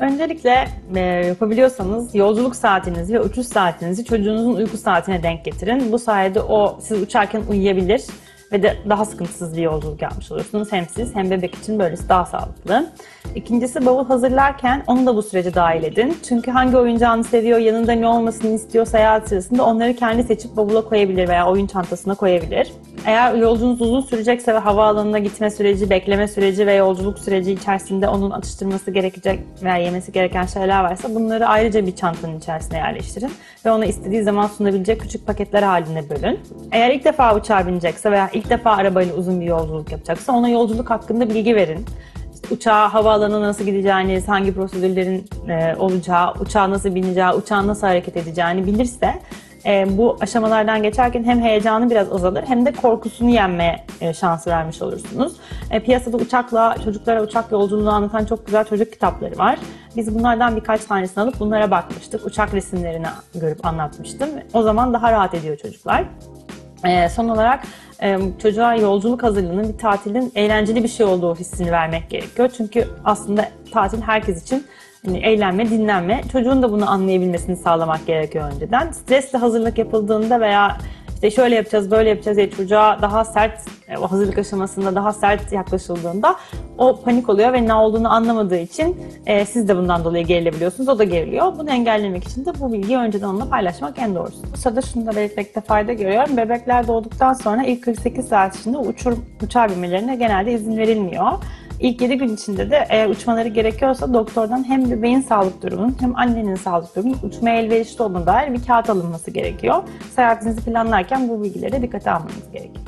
Öncelikle e, yapabiliyorsanız yolculuk saatinizi ve uçuş saatinizi çocuğunuzun uyku saatine denk getirin. Bu sayede o siz uçarken uyuyabilir ve de daha sıkıntısız bir yolculuk yapmış olursunuz. Hem siz hem bebek için böylesi daha sağlıklı. İkincisi bavul hazırlarken onu da bu sürece dahil edin. Çünkü hangi oyuncağını seviyor, yanında ne olmasını istiyor seyahat sırasında onları kendi seçip bavula koyabilir veya oyun çantasına koyabilir. Eğer yolculuğunuz uzun sürecekse ve havaalanına gitme süreci, bekleme süreci ve yolculuk süreci içerisinde onun atıştırması gerekecek veya yemesi gereken şeyler varsa bunları ayrıca bir çantanın içerisine yerleştirin ve ona istediği zaman sunabilecek küçük paketler halinde bölün. Eğer ilk defa uçağa binecekse veya ilk defa arabayla uzun bir yolculuk yapacaksa ona yolculuk hakkında bilgi verin. Uçağa, havaalanına nasıl gideceğiniz, hangi prosedürlerin e, olacağı, uçağa nasıl bineceği, uçağın nasıl hareket edeceğini bilirse e, bu aşamalardan geçerken hem heyecanı biraz azalır hem de korkusunu yenme e, şansı vermiş olursunuz. E, piyasada uçakla, çocuklara uçak yolculuğunu anlatan çok güzel çocuk kitapları var. Biz bunlardan birkaç tanesini alıp bunlara bakmıştık. Uçak resimlerini görüp anlatmıştım. O zaman daha rahat ediyor çocuklar. Ee, son olarak e, çocuğa yolculuk hazırlığının bir tatilin eğlenceli bir şey olduğu hissini vermek gerekiyor. Çünkü aslında tatil herkes için hani eğlenme, dinlenme. Çocuğun da bunu anlayabilmesini sağlamak gerekiyor önceden. Stresli hazırlık yapıldığında veya işte şöyle yapacağız, böyle yapacağız diye çocuğa daha sert, e, o hazırlık aşamasında daha sert yaklaşıldığında o panik oluyor ve ne olduğunu anlamadığı için e, siz de bundan dolayı gerilebiliyorsunuz, o da geriliyor. Bunu engellemek için de bu bilgiyi önceden onunla paylaşmak en doğrusu. Bu sırada şunu da belirtmekte fayda görüyorum. Bebekler doğduktan sonra ilk 48 saat içinde uçur, uçağa binmelerine genelde izin verilmiyor. İlk 7 gün içinde de eğer uçmaları gerekiyorsa doktordan hem bebeğin sağlık durumunun hem annenin sağlık durumunun uçmaya elverişli olduğuna dair bir kağıt alınması gerekiyor. Seyahatinizi planlarken bu bilgileri dikkate almanız gerekiyor.